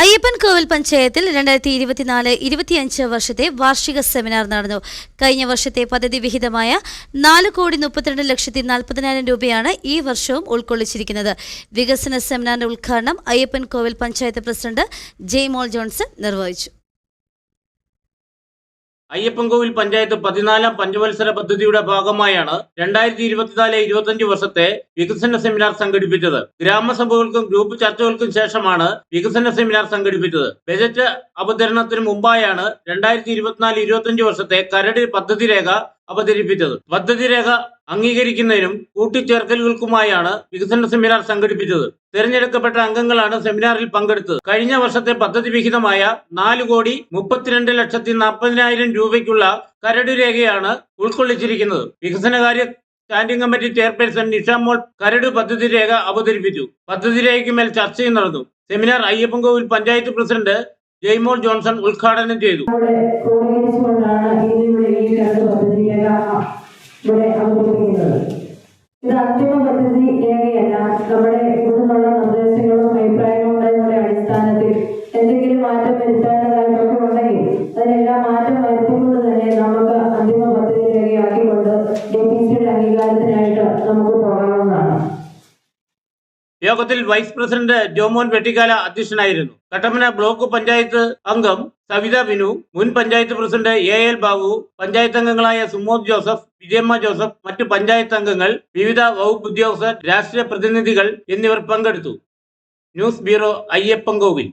അയ്യപ്പൻ കോവിൽ പഞ്ചായത്തിൽ രണ്ടായിരത്തി ഇരുപത്തിനാല് ഇരുപത്തിയഞ്ച് വർഷത്തെ വാർഷിക സെമിനാർ നടന്നു. കഴിഞ്ഞ വർഷത്തെ പദ്ധതി വിഹിതമായ നാല് കോടി മുപ്പത്തിരണ്ട് ലക്ഷത്തി നാൽപ്പതിനായിരം രൂപയാണ് ഈ വർഷവും ഉൾക്കൊള്ളിച്ചിരിക്കുന്നത്. വികസന സെമിനാറിന്റെ ഉദ്ഘാടനം അയ്യപ്പൻ കോവിൽ പഞ്ചായത്ത് പ്രസിഡന്റ് ജെയ്മോൾ ജോൺസൺ നിർവഹിച്ചു. അയ്യപ്പൻകോവിൽ പഞ്ചായത്ത് പതിനാലാം പഞ്ചവത്സര പദ്ധതിയുടെ ഭാഗമായാണ് രണ്ടായിരത്തി ഇരുപത്തിനാല് ഇരുപത്തഞ്ച് വർഷത്തെ വികസന സെമിനാർ സംഘടിപ്പിച്ചത്. ഗ്രാമസഭകൾക്കും ഗ്രൂപ്പ് ചർച്ചകൾക്കും ശേഷമാണ് വികസന സെമിനാർ സംഘടിപ്പിച്ചത്. ബജറ്റ് അവതരണത്തിന് മുമ്പായാണ് രണ്ടായിരത്തി ഇരുപത്തിനാല് ഇരുപത്തഞ്ച് വർഷത്തെ കരട് പദ്ധതി രേഖ അവതരിപ്പിച്ചത്. പദ്ധതി രേഖ അംഗീകരിക്കുന്നതിനും കൂട്ടിച്ചേർക്കലുകൾക്കുമായാണ് വികസന സെമിനാർ സംഘടിപ്പിച്ചത്. തെരഞ്ഞെടുക്കപ്പെട്ട അംഗങ്ങളാണ് സെമിനാറിൽ പങ്കെടുത്തത്. കഴിഞ്ഞ വർഷത്തെ പദ്ധതി വിഹിതമായ നാല് കോടി മുപ്പത്തിരണ്ട് ലക്ഷത്തി നാൽപ്പതിനായിരം രൂപയ്ക്കുള്ള കരട് രേഖയാണ് ഉൾക്കൊള്ളിച്ചിരിക്കുന്നത്. വികസനകാര്യ സ്റ്റാൻഡിംഗ് കമ്മിറ്റി ചെയർപേഴ്സൺ നിഷാമോൾ കരട് പദ്ധതി രേഖ അവതരിപ്പിച്ചു. പദ്ധതി രേഖയ്ക്ക് മേൽ ചർച്ചയും നടന്നു. Seminar Ayyappankovil panchayat president Jaimol Johnson ഉദ്ഘാടനം ചെയ്തു. വരുത്തേണ്ടതായിട്ടൊക്കെ ഉണ്ടെങ്കിൽ അതിനെല്ലാം മാറ്റം വരുത്തിക്കൊണ്ട് തന്നെ നമുക്ക് അന്തിമ പദ്ധതി രേഖയാക്കിക്കൊണ്ട് ഡെപ്യൂട്ടിയുടെ അംഗീകാരത്തിനായിട്ട് നമുക്ക് പോകാവുന്നതാണ്. യോഗത്തിൽ വൈസ് പ്രസിഡന്റ് ജോമോൻ വെട്ടിക്കാല അധ്യക്ഷനായിരുന്നു. കട്ടപ്പന ബ്ലോക്ക് പഞ്ചായത്ത് അംഗം സവിത ബിനു മുൻ panchayat president A L Babu panchayat അംഗങ്ങളായ സുമോദ് ജോസഫ് വിജയമ്മ ജോസഫ് മറ്റു പഞ്ചായത്ത് അംഗങ്ങൾ വിവിധ വകുപ്പ് ഉദ്യോഗസ്ഥർ രാഷ്ട്രീയ പ്രതിനിധികൾ എന്നിവർ പങ്കെടുത്തു. News bureau Ayyappankovil.